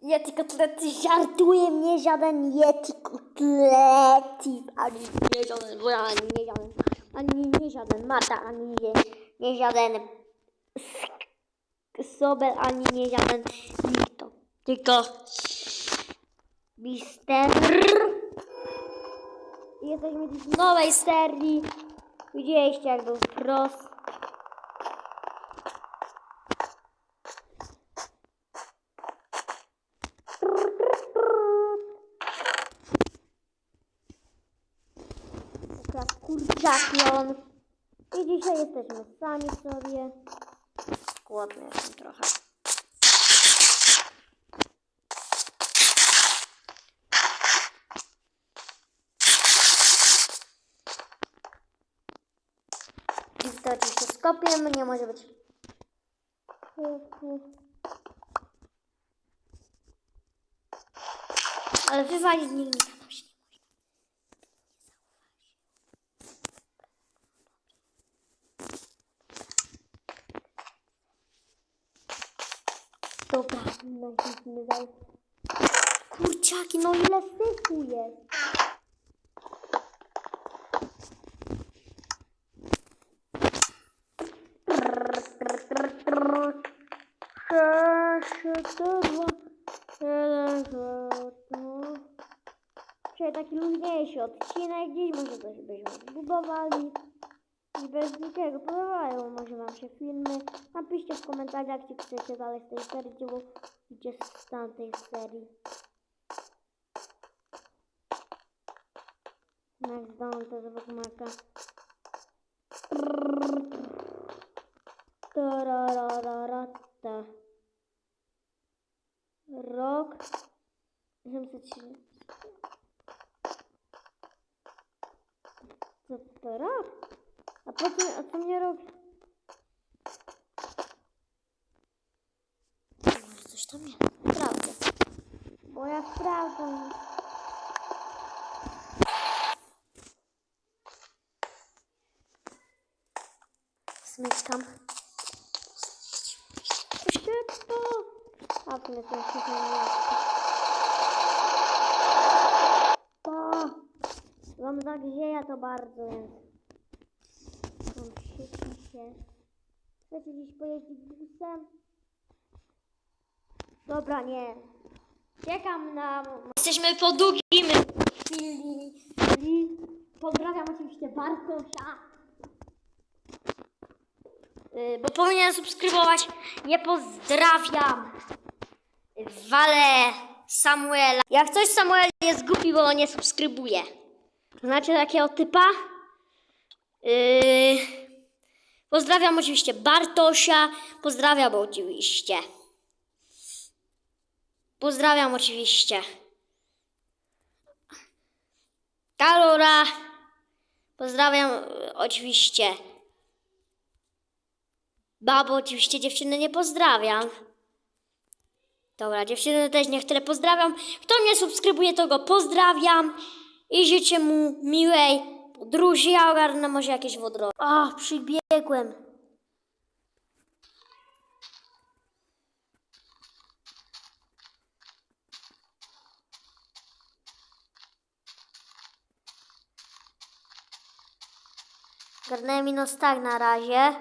Yeti kotlety, żartuje mnie żaden Yeti kotlety, ani nie żaden, ani nie żaden, ani nie żaden Mata, ani nie, nie żaden Sobel, ani nie żaden Nikto, tylko Mister. Jesteśmy w nowej serii. Widzieliście jak był prost. Teraz kurczakion. I dzisiaj jesteśmy sami sobie. Głodny jestem trochę. I to oczywiście z kopiem, nie może być. Ale wywalić nigdy nie może. Dobra, nacisnę dalej. Kurczaki, no ile syfu jest. Czyli taki luźniejszy odcinek, gdzieś może coś byśmy zbudowali. bez ničeho jo, možná vám vše filmy. Napíšte v komentářích, si chcete dále z té série, dělou, či tam tej série. Next down to zvuk maka. Tam jest. Sprawdzę. Bo ja sprawdzam. Smykam. Szybko! A tu jest jeszcze O! Wam zagrzeja to bardzo, więc... Sieci się. Chcecie dziś pojeździć busem? Dobra, nie. Czekam na... Jesteśmy po długim chwili. Pozdrawiam oczywiście Bartosza. Y, Bo powinien subskrybować. Nie pozdrawiam. Wale Samuela. Jak coś Samuel jest głupi, bo nie subskrybuje. Znacie takiego typa? Yy, pozdrawiam oczywiście Bartosia. Pozdrawiam oczywiście. Pozdrawiam oczywiście. Kalora. Pozdrawiam y, oczywiście. Babo, oczywiście dziewczyny nie pozdrawiam. Dobra, dziewczyny też niektóre pozdrawiam. Kto mnie subskrybuje, to go pozdrawiam. I życzę mu miłej podróży. Ja ogarnę może jakieś wodro. O, przybiegłem. Garnęłem minus tak na razie.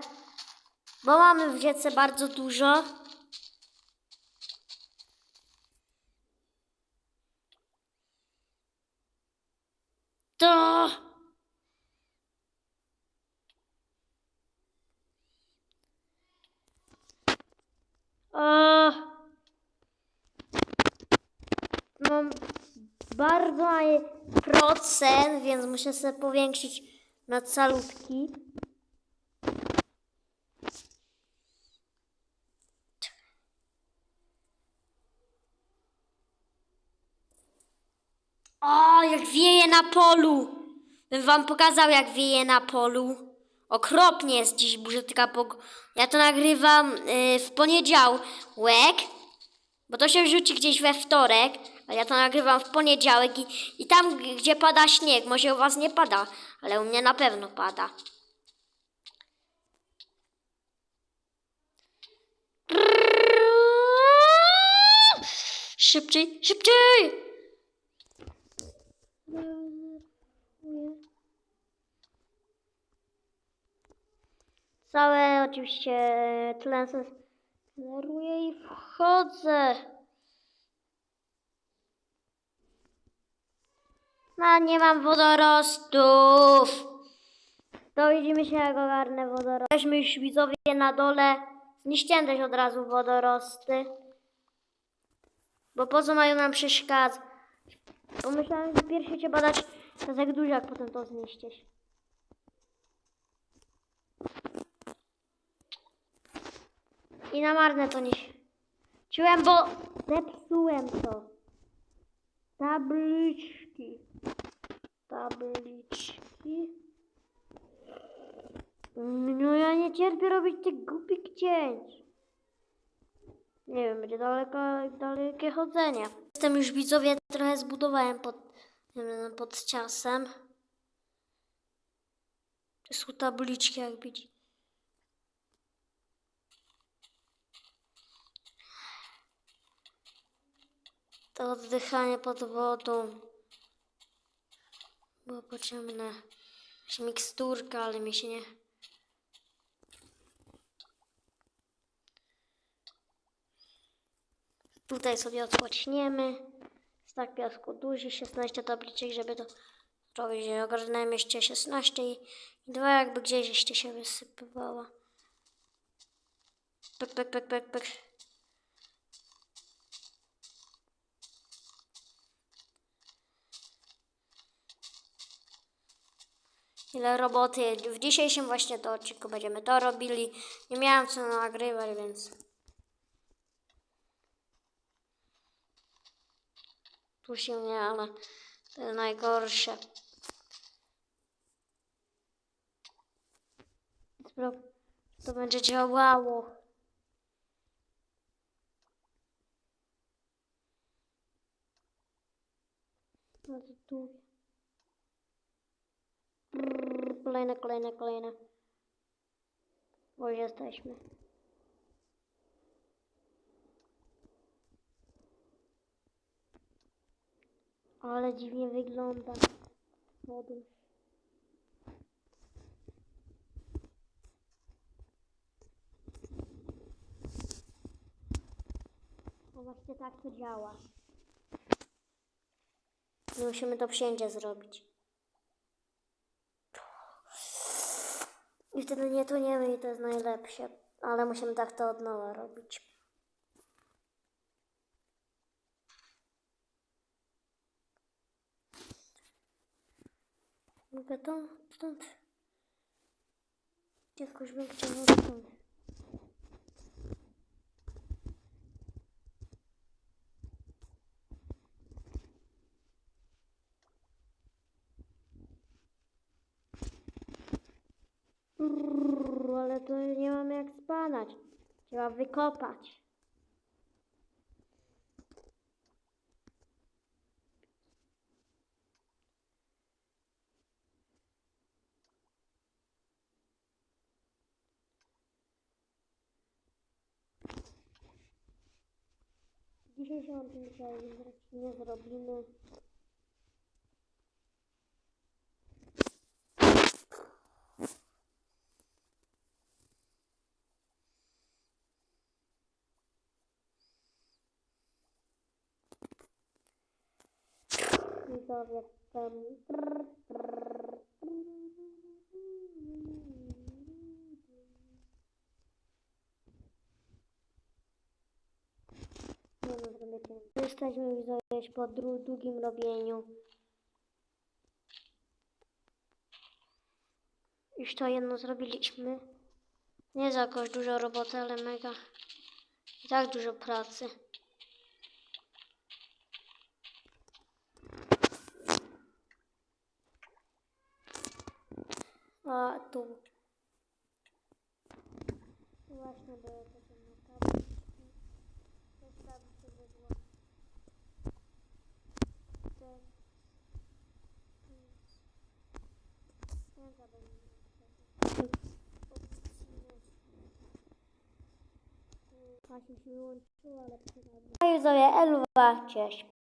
Bo mamy w rzece bardzo dużo. To. O. Mam bardzo mały procent, więc muszę sobie powiększyć na calutki. O, jak wieje na polu. Bym wam pokazał, jak wieje na polu. Okropnie jest dziś brzydka pogoda. Ja to nagrywam y, w poniedziałek, bo to się rzuci gdzieś we wtorek, a ja to nagrywam w poniedziałek i, i tam, gdzie pada śnieg, może u was nie pada, ale u mnie na pewno pada. Szybciej, szybciej! Całe oczywiście tlen generuję i wchodzę. No nie mam wodorostów. To widzimy się jak ogarnę wodorosty. Weźmy już widzowie na dole. Zniszczyłem też od razu wodorosty. Bo po co mają nam przeszkadzać? Pomyślałem, że pierwszy trzeba dać tak dużo, jak potem to zniszczyć. I na marne to nie Czułem, bo zepsułem to. Tabliczki. Tabliczki. No ja nie cierpię robić tych głupich cięć. Nie wiem, będzie daleko, dalekie chodzenie. Jestem już widzowie, trochę zbudowałem pod, pod ciasem. To są tabliczki, jak widzicie. To oddychanie pod wodą było potrzebne. Jakaś miksturka, ale mi się nie... Tutaj sobie odpoczniemy. Stak piasku duży, 16 tabliczek, żeby to zrobić. Ogarnąłem jeszcze 16 i dwa jakby gdzieś jeszcze się wysypywała. Pek, pek, pek, pek, pek. Ile roboty. W dzisiejszym właśnie to odcinku będziemy to robili. Nie miałem co nagrywać, więc... Tu się nie, ale to najgorsze. To będzie działało. No Kolejne, kolejne, kolejne. O, jesteśmy. Ale dziwnie wygląda. Wody. No właśnie tak to działa. My musimy to wszędzie zrobić. I wtedy nie toniemy i to jest najlepsze. Ale musimy tak to od nowa robić. Mogę to stąd. Już bym chciał. Brrr, ale to nie mam jak spadać. Trzeba wykopać. Dzisiaj się nie zrobimy. Widzowie, to. Jesteśmy widzowie po dru- długim robieniu. Już to jedno zrobiliśmy. Nie za jakoś dużo roboty, ale mega. I tak dużo pracy. A tu. Właśnie było to tam na tabliczki. Też tabliczki wydło. Te. Nic. Nie zabędę. Kasia się